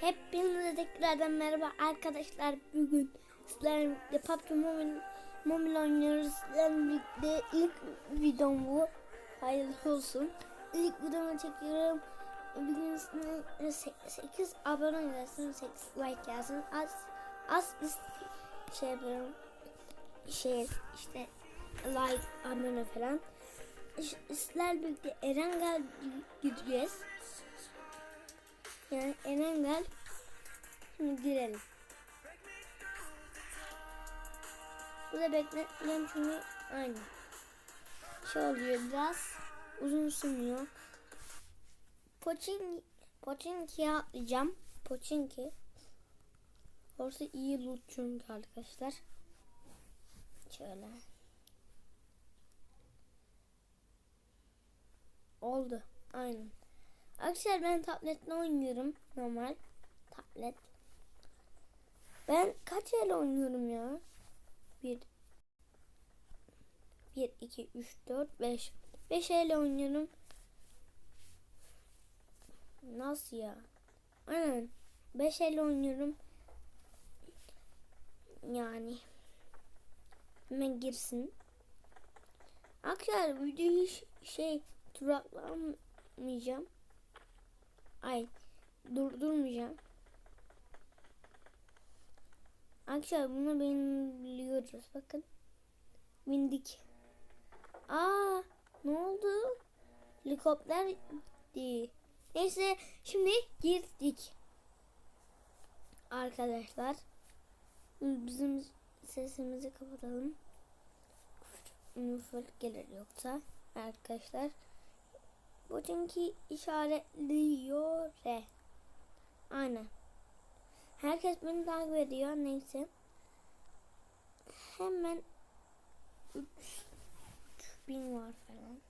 Hepinize tekrardan merhaba arkadaşlar. Bugün sizlerle birlikte PUBG Mobile, Mobile oynuyoruz. Sizlerle birlikte ilk videom bu. Hayırlı olsun. İlk videomu çekiyorum. Bugün 8 abone gelsin, 8 like gelsin. Az az şey yapıyorum. Şey işte like abone falan. Sizlerle birlikte Erengel gideceğiz. Yani Erengel Şimdi girelim. Burada bekletmeyeceğim çünkü aynı. Şey oluyor biraz uzun sürüyor. Pochin Pochinki'ye atlayacağım. Pochinki. Orası iyi loot çünkü arkadaşlar. Şöyle. Oldu. Aynen. Arkadaşlar ben tabletle oynuyorum. Normal. Tablet. Ben kaç el oynuyorum ya? 1 1 2 3 4 5 5 el oynuyorum. Nasıl ya? Aynen. 5 el oynuyorum. Yani hemen girsin. Arkadaşlar videoyu şey duraklamayacağım. Ay durdurmayacağım. Arkadaşlar bunu biliyoruz. Bakın. Bindik. Aa, ne oldu? Helikopter değil. Neyse şimdi girdik. Arkadaşlar. Bizim sesimizi kapatalım. Müfür gelir yoksa. Arkadaşlar. Bu çünkü işaretliyor. Re. Aynen. Herkes beni takip ediyor. Neyse. Hemen 3000 var falan.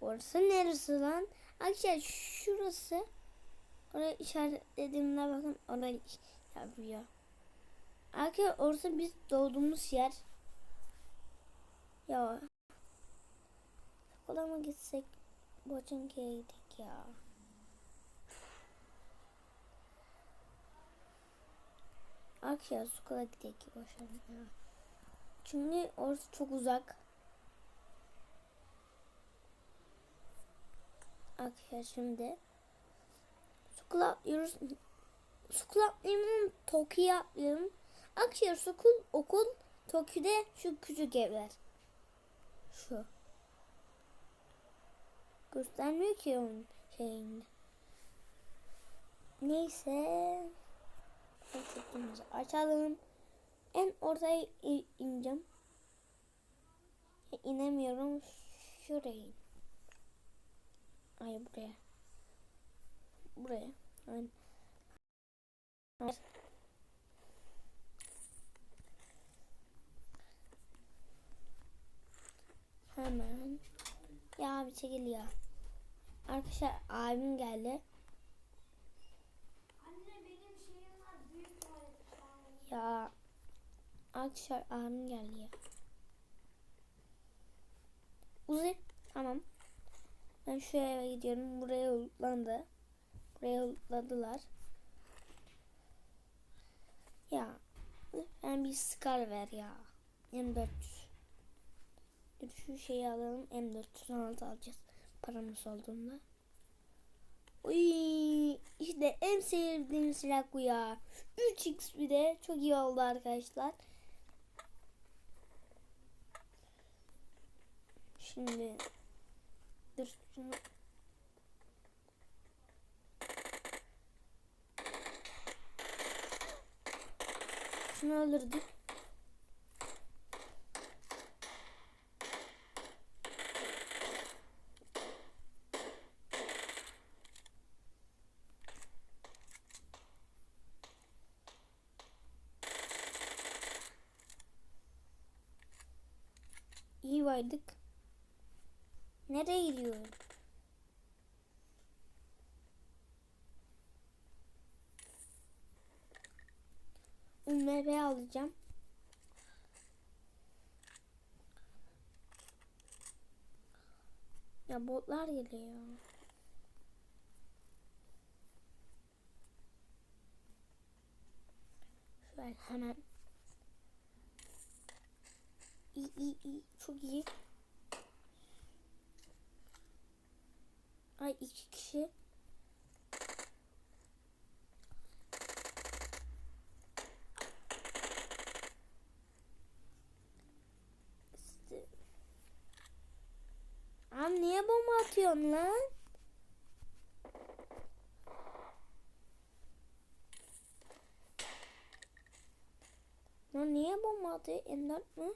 Orası neresi lan? Arkadaşlar şurası. Oraya işaretlediğimde bakın oraya yapıyor. Arkadaşlar orası biz doğduğumuz yer. Ya. Okula mı gitsek? Boçanki'ye gittik ya. Akşam Sukula gidelim boşanma. ya. Çünkü orası çok uzak. Akşam şimdi. Sukula atlıyoruz. Sukula atlayalım. Tokyo'ya atlayalım. Akşam sukul okul Tokyo'da şu küçük evler. Şu. Göstermiyor ki onun şeyinde. Neyse. Setimizi açalım. En ortaya ineceğim. İnemiyorum. Şuraya. Ay buraya. Buraya. Aynen. Hemen. Ya bir çekil ya. Arkadaşlar abim geldi. Ya arkadaşlar abim geldi ya. Uzi tamam. Ben şu eve gidiyorum. Buraya ultlandı. Buraya ultladılar. Ya ben bir Scar ver ya. M400. Dur şu şeyi alalım. M416 alacağız. Paramız olduğunda. Uy, işte en sevdiğim silah bu ya. 3x bir de çok iyi oldu arkadaşlar. Şimdi dur şunu Şunu öldürdük. buradaydık. Nereye gidiyor? UMB alacağım. Ya botlar geliyor. Şöyle hemen İyi iyi çok iyi. Ay iki kişi. Abi niye bomba atıyorsun lan? Lan niye bomba atıyor? M4 mü?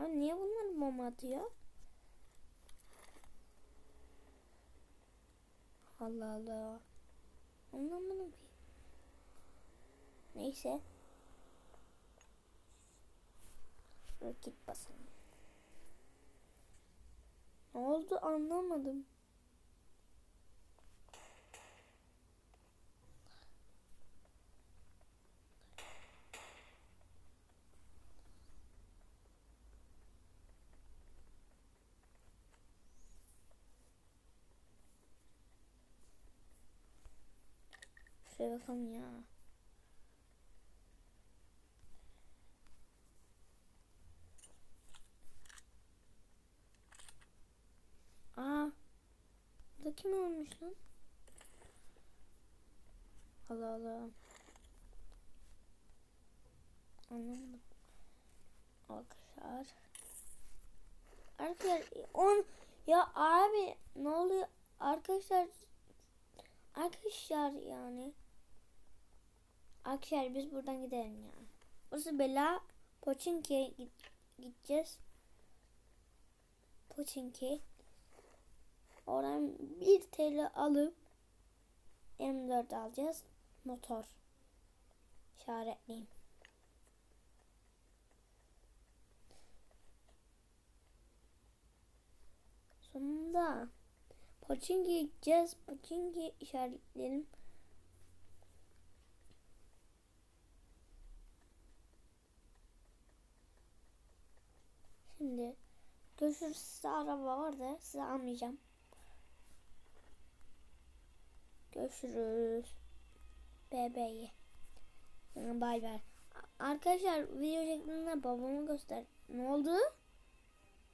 Abi niye bunlar bomba atıyor? Allah Allah. Anlamadım ki. Neyse. Rakit basalım. Ne oldu anlamadım. Şuraya bakalım ya. Aa. Bu kim olmuş lan? Allah Allah. Anlamadım. Arkadaşlar. Arkadaşlar on ya abi ne oluyor? Arkadaşlar Arkadaşlar yani. Arkadaşlar biz buradan gidelim ya. Burası Bela. Poçinki'ye gideceğiz. Poçinki. Oradan 1 TL alıp M4 alacağız. Motor. İşaretleyeyim. Sonunda Poçinki'ye gideceğiz. Poçinki işaretleyelim. Şimdi görüşürüz. Size araba var da size almayacağım. Görüşürüz. Bebeği. Bay bay. Arkadaşlar video şeklinde babamı göster. Ne oldu?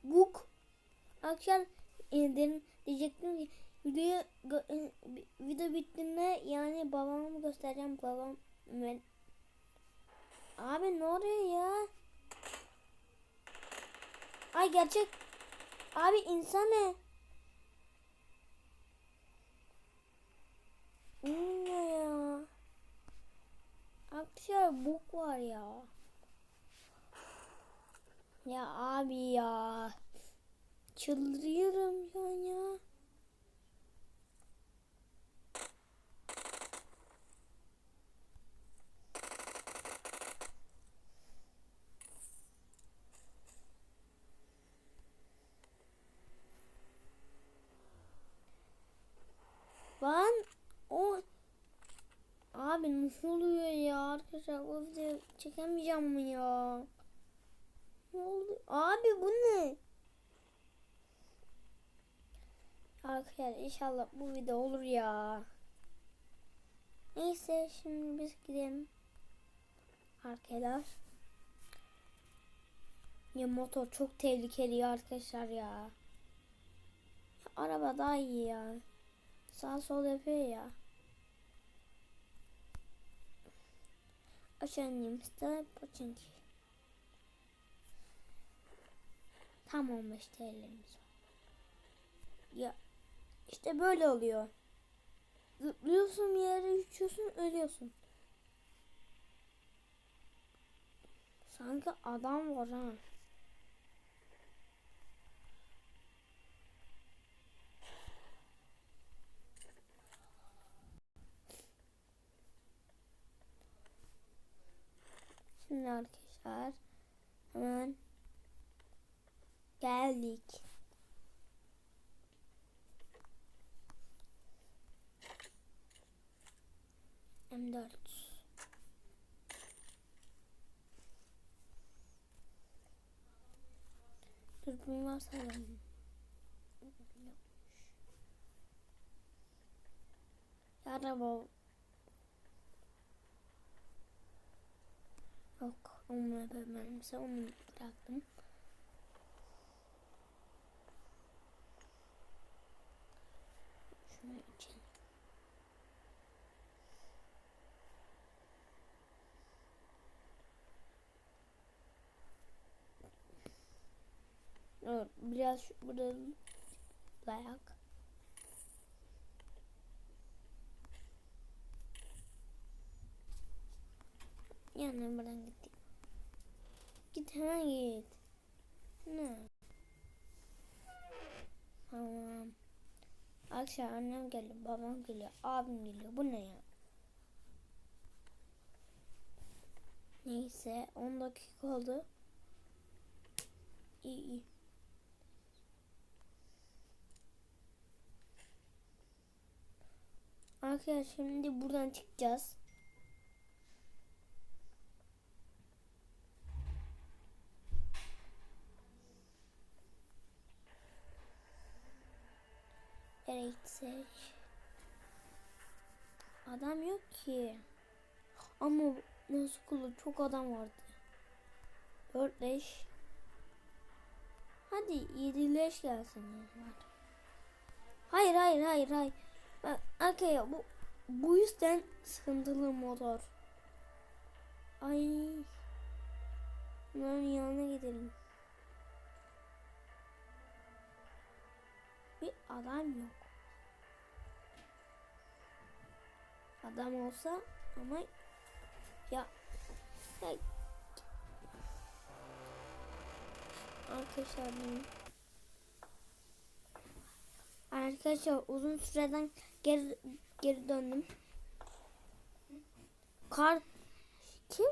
Buk. Akşam dedim diyecektim ki video e, video bittiğinde yani babamı göstereceğim babam ben Abi ne oluyor ya? Ay gerçek Abi insan ne? Ne ya? Arkadaşlar bok var ya. Ya abi ya. Çıldırıyorum an ya. Ben o Abi ne oluyor ya arkadaşlar o videoyu çekemeyeceğim mi ya? Ne oldu? Abi bu ne? Arkadaşlar inşallah bu video olur ya. Neyse şimdi biz gidelim. Arkadaşlar. Ya motor çok tehlikeli ya arkadaşlar ya. ya. Araba daha iyi ya. Sağ sol yapıyor ya. Aşağımızda Poçinki. Tam 15 TL'miz var. Ya işte böyle oluyor. Zıplıyorsun bir yere uçuyorsun ölüyorsun. Sanki adam var ha. Şimdi arkadaşlar hemen geldik. M4 Dürbün varsa alalım. Araba Yok. Onu yapamamsa onu bıraktım. Şunu için. Dur, biraz şu- burada dayak. Yani buradan git. Git hemen git. Ne? Tamam. Akşam annem geliyor, babam geliyor, abim geliyor. Bu ne ya? Neyse 10 dakika oldu. İyi iyi. Arkadaşlar şimdi buradan çıkacağız. Nereye gitsek? Adam yok ki. Ama nasıl kulu çok adam vardı. Dört leş. Hadi yedi leş gelsin. ya. Hayır hayır hayır hayır. Arkaya bu bu yüzden sıkıntılı motor. Ay. Bunların yanına gidelim. Bir adam yok. Adam olsa ama ya, ya arkadaşlar benim Arkadaşlar uzun süreden geri geri döndüm. Kar kim?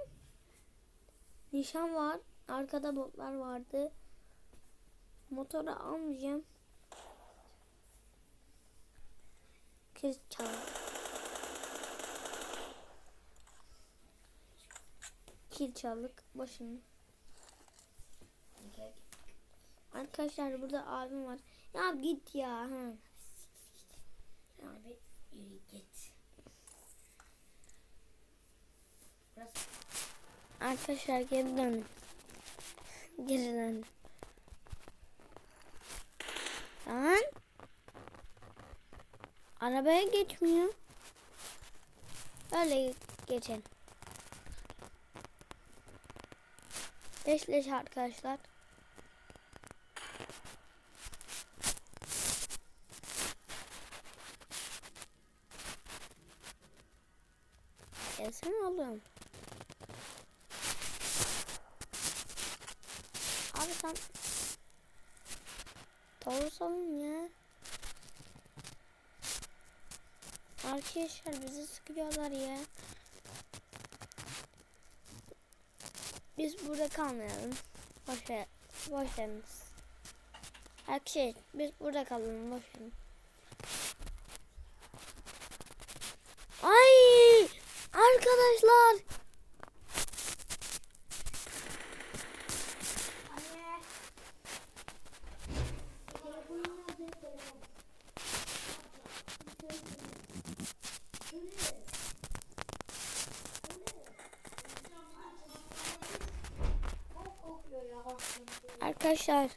Nişan var. Arkada botlar vardı. Motoru almayacağım. Kız çal. Kil çaldık başını. Arkadaşlar burada abim var. Ya git ya. Ha. Abi yürü git. Burası Arkadaşlar geri dön. Geri dön. Lan. Arabaya geçmiyor. Öyle geçin. Leş leş arkadaşlar. Gelsene oğlum. Abi sen doğru salın ya. Arkadaşlar bizi sıkıyorlar ya. Biz burada kalmayalım. Boş ver. Boş veriniz. Arkadaşlar biz burada kalalım. Boş verin. Ay! Arkadaşlar! Anne. Telefonum nerede? Telefon. Çok kokuyor ya. Arkadaşlar.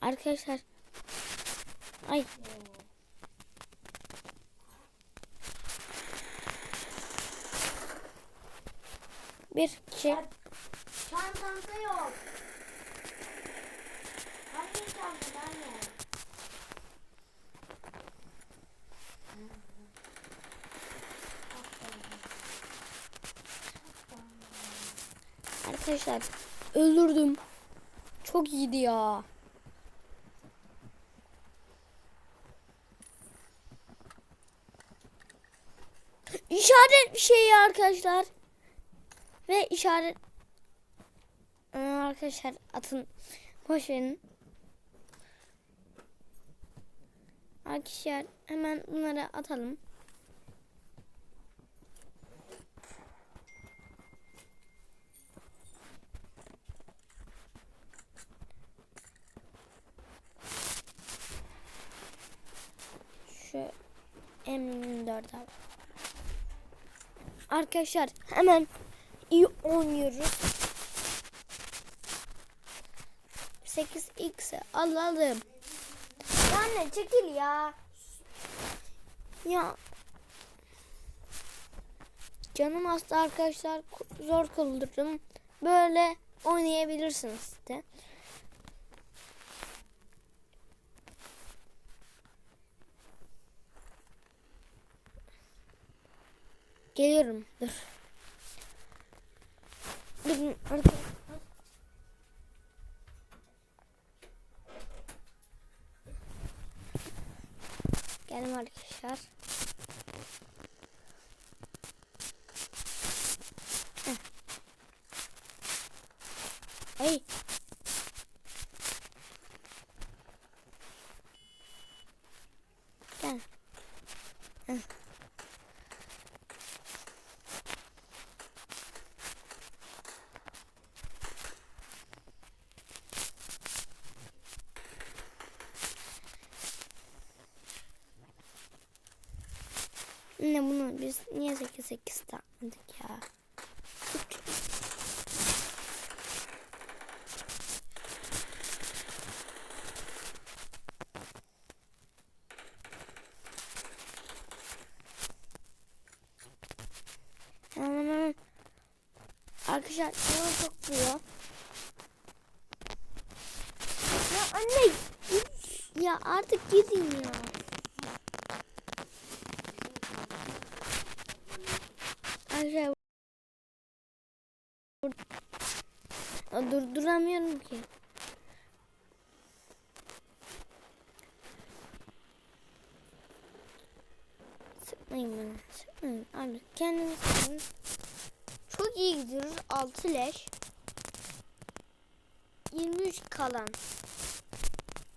Arkadaşlar. Ay. Bir kişi. Çantamda yok. Hangi çantada anne? Arkadaşlar öldürdüm. Çok iyiydi ya. İşaret bir şey ya arkadaşlar. Ve işaret Aa, arkadaşlar atın boş. Arkadaşlar hemen bunları atalım. M24 al. Arkadaşlar hemen iyi oynuyoruz. 8x'e alalım. Anne çekil ya. Ya canım hasta arkadaşlar zor kıldırdım. Böyle oynayabilirsiniz de. Geliyorum. Dur. Durun arkadaşlar. Geldim arkadaşlar. Heh. Ay. Gel. Heh. Ne bunu biz niye 8 8 takmadık ya? Üç. Hemen hemen. Arkadaşlar canım çok vuruyor. Ya anne git. Ya artık gidin ya. Arkadaşlar Ya durduramıyorum ki. Sıkmayın beni. Abi kendiniz. Çok iyi gidiyoruz. 6 leş. 23 kalan.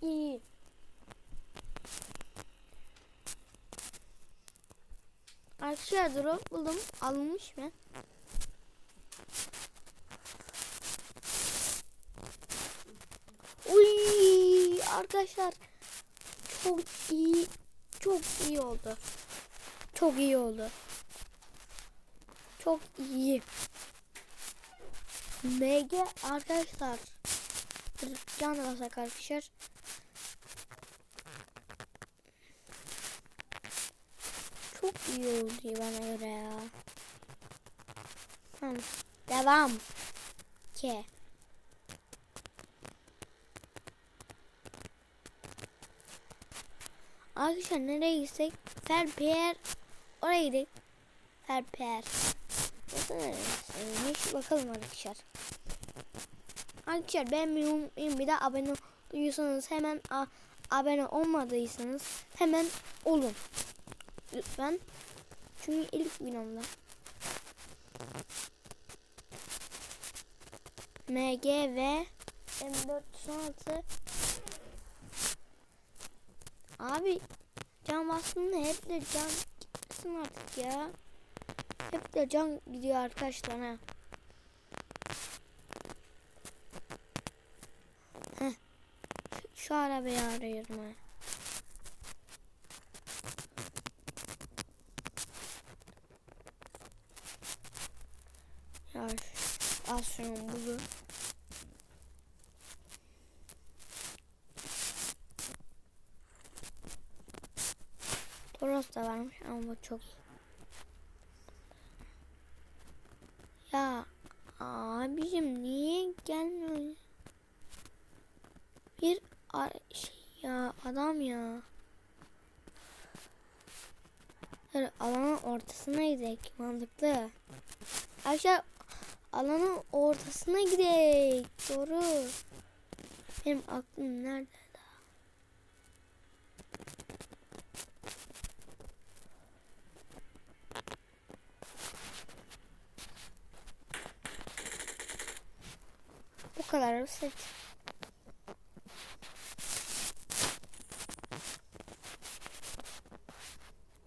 İyi. Arkadaşlar drop buldum. Alınmış mı? Uy arkadaşlar çok iyi çok iyi oldu. Çok iyi oldu. Çok iyi. MG arkadaşlar. Can basak arkadaşlar. Çok iyi oldu bana göre ya. Tamam. Devam. Ke. Arkadaşlar nereye gitsek? Ferper. Oraya gidelim. Ferper. Burası neresi? Bakalım arkadaşlar. Arkadaşlar beğenmeyi unutmayın. Bir de abone oluyorsanız hemen abone olmadıysanız hemen olun. Lütfen. Çünkü ilk videomda. MG ve M416 Abi can bastığında hep de can gitmesin artık ya. Hep de can gidiyor arkadaşlar ha. Heh. Şu, arabayı arıyorum ha. Ya al şunu buzu. Da varmış ama bu çok iyi. Ya abicim niye gelmiyor? Bir şey ya adam ya. Dur, alanın ortasına gidelim mantıklı. Arkadaşlar alanın ortasına gidelim. Doğru. Benim aklım nerede? Kadar basit.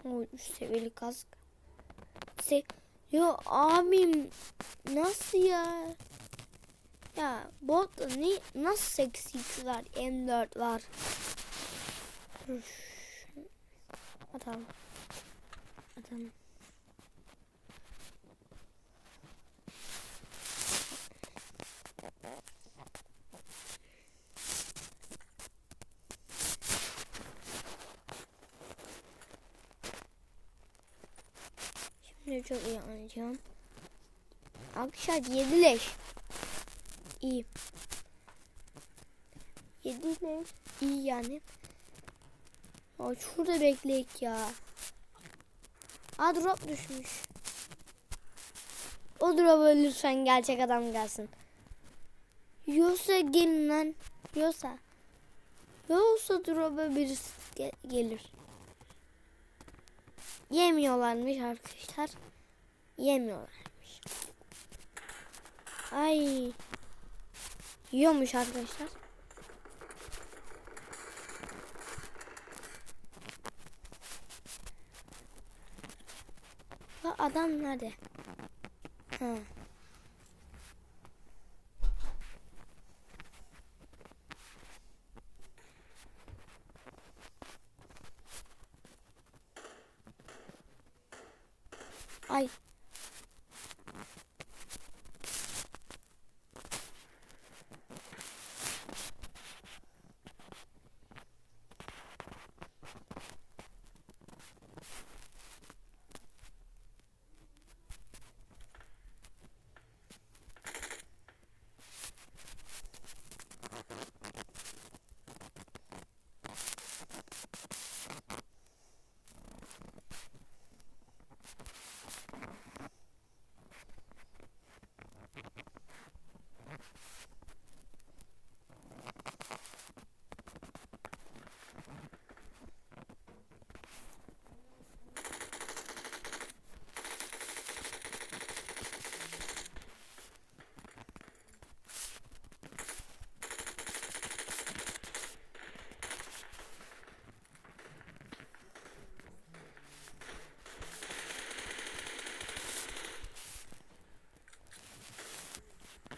O üç seviyeli kask. Se Yo abim nasıl ya? Ya bot ne nasıl 8x var M4 var. Dur. Atalım. Adam. İyi anlayacağım. Arkadaşlar yedileş. İyi. Yedileş. İyi yani. Aa, şurada bekleyek ya. Aa drop düşmüş. O drop lütfen gerçek adam gelsin. Yoksa gelin lan. Yoksa. Yoksa drop'a birisi ge- gelir. Yemiyorlarmış arkadaşlar. Yemiyorlarmış. Ay. Yiyormuş arkadaşlar. La adam nerede? Ha. Ay.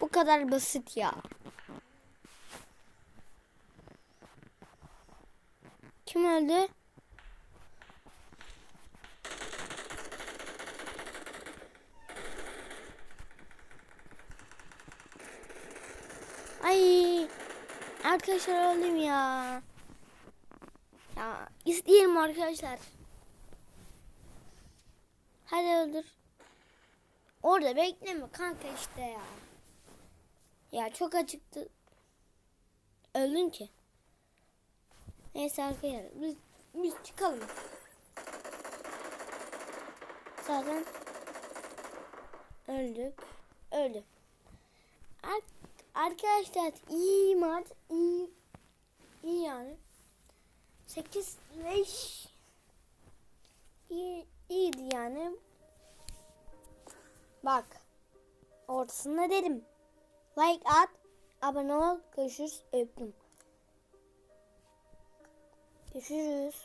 Bu kadar basit ya. Kim öldü? Ay arkadaşlar öldüm ya. Ya isteyelim arkadaşlar. Hadi öldür. Orada bekleme kanka işte ya. Ya çok acıktı. Öldün ki. Neyse arkadaşlar biz, biz çıkalım. Zaten öldük. Öldü. Ar arkadaşlar iyi maç. iyi iyi yani. 8 5 iyi, iyiydi yani. Bak. Ortasında dedim. Like at, abone ol, görüşürüz, öptüm. Görüşürüz.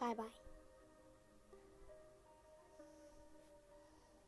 Bay bay.